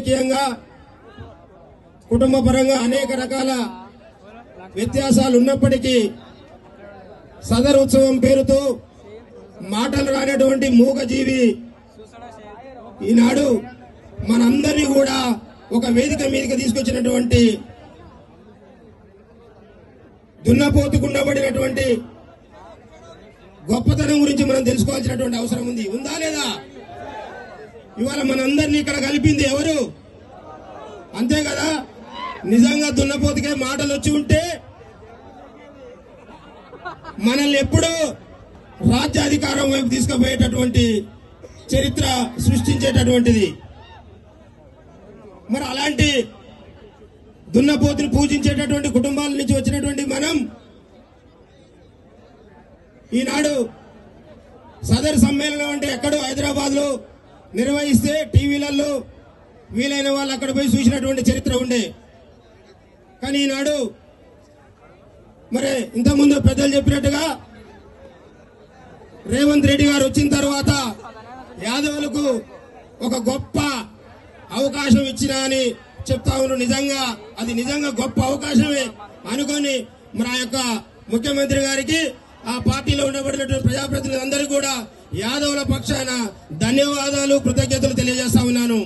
రాజకీయంగా కుటుంబ పరంగా అనేక రకాల వ్యత్యాసాలు ఉన్నప్పటికీ సదర్ ఉత్సవం పేరుతో మాటలు రానటువంటి మూగజీవి ఈనాడు మనందరినీ కూడా ఒక వేదిక మీదకి తీసుకొచ్చినటువంటి దున్నపోతుకుండబడినటువంటి గొప్పతనం గురించి మనం తెలుసుకోవాల్సినటువంటి అవసరం ఉంది. ఉందా లేదా? ఇవాళ మనందరినీ ఇక్కడ కలిపింది ఎవరు? అంతే కదా? నిజంగా దున్నపోతుకే మాటలు వచ్చి ఉంటే మనల్ని ఎప్పుడూ రాజ్యాధికారం వైపు తీసుకుపోయేటటువంటి చరిత్ర సృష్టించేటటువంటిది. మరి అలాంటి దున్నపోతుని పూజించేటటువంటి కుటుంబాల నుంచి వచ్చినటువంటి మనం ఈనాడు సదర్ సమ్మేళనం అంటే ఎక్కడో హైదరాబాద్లో నిర్వహిస్తే టీవీలలో వీలైన వాళ్ళు అక్కడ పోయి చూసినటువంటి చరిత్ర ఉండే. కానీ ఈనాడు మరి ఇంతకుముందు పెద్దలు చెప్పినట్టుగా రేవంత్ రెడ్డి గారు వచ్చిన తర్వాత యాదవులకు ఒక గొప్ప అవకాశం ఇచ్చినా అని చెప్తా ఉన్నారు. నిజంగా అది నిజంగా గొప్ప అవకాశమే అనుకొని మన యొక్క ముఖ్యమంత్రి గారికి ఆ పార్టీలో ఉండబడినటువంటి ప్రజాప్రతినిధులందరూ కూడా యాదవుల పక్షాన ధన్యవాదాలు కృతజ్ఞతలు తెలియజేస్తా ఉన్నాను.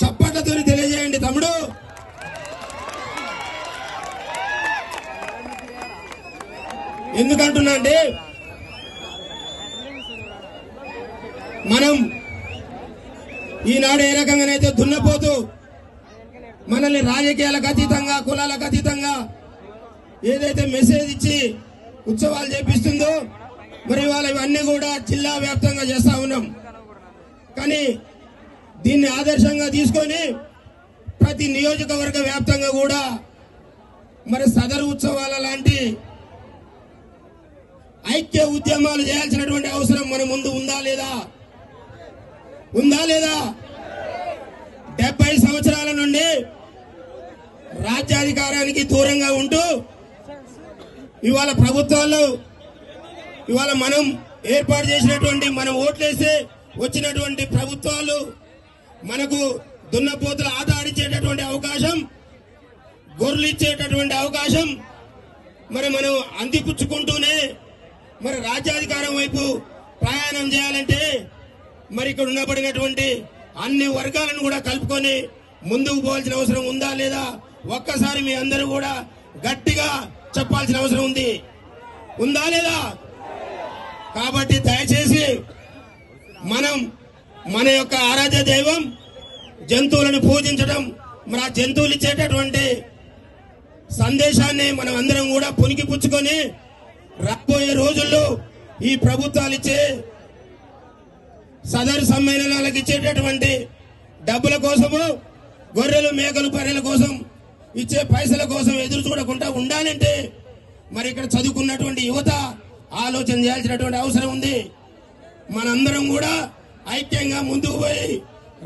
చప్పట్లతో తెలియజేయండి తమ్ముడు. ఎందుకంటున్నా అంటే మనం ఈనాడు ఏ రకంగానైతే దున్నపోతూ మనల్ని రాజకీయాలకు అతీతంగా కులాలకు అతీతంగా ఏదైతే మెసేజ్ ఇచ్చి ఉత్సవాలు చేపిస్తుందో మరి వాళ్ళ ఇవన్నీ కూడా జిల్లా వ్యాప్తంగా చేస్తా ఉన్నాం. కానీ దీన్ని ఆదర్శంగా తీసుకొని ప్రతి నియోజకవర్గ వ్యాప్తంగా కూడా మరి సదరు ఉత్సవాల లాంటి ఐక్య ఉద్యమాలు చేయాల్సినటువంటి అవసరం మన ముందు ఉందా లేదా? ఉందా లేదా? డెబ్బై సంవత్సరాల నుండి రాజ్యాధికారానికి దూరంగా ఉంటూ ఇవాళ ప్రభుత్వాలు ఇవాళ మనం ఏర్పాటు చేసినటువంటి మనం ఓట్లేస్తే వచ్చినటువంటి ప్రభుత్వాలు మనకు దున్నపోతులు ఆట అవకాశం గొర్రెలు ఇచ్చేటటువంటి అవకాశం మరి మనం అందిపుచ్చుకుంటూనే మరి రాజ్యాధికారం వైపు ప్రయాణం చేయాలంటే మరి ఇక్కడ ఉండబడినటువంటి అన్ని వర్గాలను కూడా కలుపుకొని ముందుకు పోవాల్సిన అవసరం ఉందా లేదా? ఒక్కసారి మీ అందరూ కూడా గట్టిగా చెప్పాల్సిన అవసరం ఉంది. ఉందా లేదా? కాబట్టి దయచేసి మనం మన యొక్క ఆరాధ్య దైవం జంతువులను పూజించడం మరి ఆ జంతువులు ఇచ్చేటటువంటి సందేశాన్ని మనం అందరం కూడా పునికి పుచ్చుకొని రాబోయే రోజుల్లో ఈ ప్రభుత్వాలు ఇచ్చే సదరు సమ్మేళనాలకు ఇచ్చేటటువంటి డబ్బుల కోసము గొర్రెలు మేకలు బర్రెల కోసం ఇచ్చే పైసల కోసం ఎదురు చూడకుండా ఉండాలంటే మరి ఇక్కడ చదువుకున్నటువంటి యువత ఆలోచన చేయాల్సినటువంటి అవసరం ఉంది. మనందరం కూడా ఐక్యంగా ముందుకు పోయి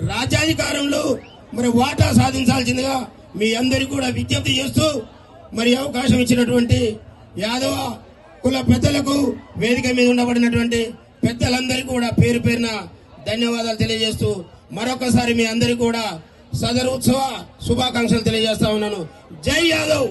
రాజ్యాధికారంలో మరి వాటా సాధించాల్సిందిగా మీ అందరికీ కూడా విజ్ఞప్తి చేస్తూ మరి అవకాశం ఇచ్చినటువంటి యాదవ కుల పెద్దలకు వేదిక మీద ఉండబడినటువంటి పెద్దలందరికీ కూడా పేరు పేరున ధన్యవాదాలు తెలియజేస్తూ మరొకసారి మీ అందరికీ కూడా సదరు ఉత్సవ శుభాకాంక్షలు తెలియజేస్తా ఉన్నాను. జై యాదవ్!